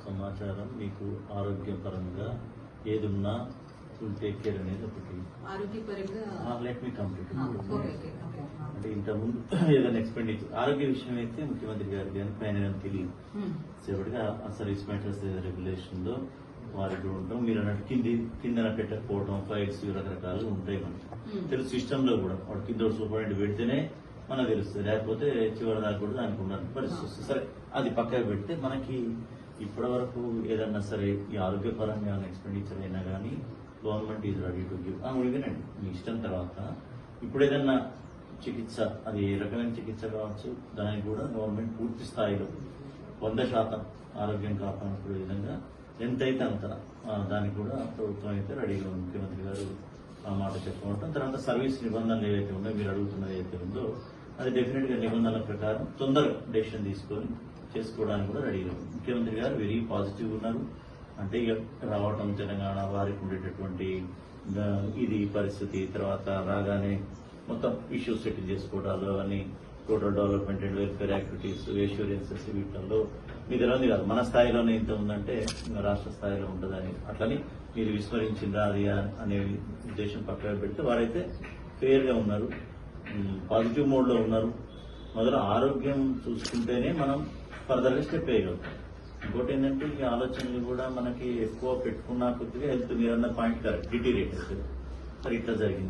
సమాచారం మీకు ఆరోగ్యపరంగా ఏదున్నా ఫుల్ టేక్ కేర్ అనేది ఒకటి. లెట్ మీ కంప్లీట్ అంటే ఇంతకుముందు ఏదైనా ఎక్స్పెండిచర్ ఆరోగ్య విషయం అయితే ముఖ్యమంత్రి గారి కానీ పైన తెలియదు. ఉమ్, సేపటిగా ఆ సర్వీస్ మ్యాటర్స్ రెగ్యులేషన్లో వారికి కూడా ఉంటాం మీరు అన్నట్టు కింది కిందన పెట్టకపోవడం ఫైల్స్ రకరకాలు ఉంటాయి మనకి. Hmm. తెలుసు సిస్టమ్లో కూడా. వాడు కింద సూపరింటెండెంట్ పెడితేనే మనకు తెలుస్తుంది. లేకపోతే చివరి దాకా కూడా దానికి ఉన్న పరిస్థితి వస్తుంది. సరే అది పక్కకు పెడితే మనకి ఇప్పటి వరకు ఏదన్నా సరే ఈ ఆరోగ్యపరంగా ఎక్స్పెండిచర్ అయినా కానీ government is ready to give వినండి మీ ఇష్టం తర్వాత. ఇప్పుడు ఏదన్నా చికిత్స అది ఏ రకమైన చికిత్స కావచ్చు దానికి కూడా గవర్నమెంట్ పూర్తి స్థాయిలో వంద శాతం ఆరోగ్యం కాపాడుకునే విధంగా ఎంతైతే అంత దానికి కూడా ప్రభుత్వం అయితే రెడీగా ముఖ్యమంత్రి గారు ఆ మాట చెప్పుకోవటం. తర్వాత సర్వీస్ నిబంధనలు ఏవైతే ఉన్నాయో మీరు అడుగుతున్నది ఏదైతే ఉందో అది డెఫినెట్గా నిబంధనల ప్రకారం తొందరగా డెసిషన్ తీసుకొని చేసుకోవడానికి కూడా రెడీగా ఉంది. ముఖ్యమంత్రి గారు వెరీ పాజిటివ్ ఉన్నారు. అంటే ఇక రావటం తెలంగాణ వారికి ఉండేటటువంటి ఇది పరిస్థితి తర్వాత రాగానే మొత్తం ఇష్యూస్ సెటిల్ చేసుకోవడాలు అవన్నీ total development and welfare activities assurances వీటిల్లో మీ ఉంది కాదు. మన స్థాయిలోనే ఇంత ఉందంటే రాష్ట్ర స్థాయిలో ఉంటుందని అట్లని మీరు విస్మరించిందా అది అనే ఉద్దేశం పక్కన పెడితే వారైతే ఫెయిర్గా ఉన్నారు. పాజిటివ్ మోడ్లో ఉన్నారు. మొదలు ఆరోగ్యం చూసుకుంటేనే మనం ఫర్దర్గా స్టెప్ వేయగలుగుతాం. ఇంకోటి ఏంటంటే ఈ ఆలోచనలు కూడా మనకి ఎక్కువ పెట్టుకున్న కొద్దిగా హెల్త్ మీరు అన్న పాయింట్ కరెక్ట్ డిటీరియేట్ అవుతుంది సరే ఇట్లా జరిగింది.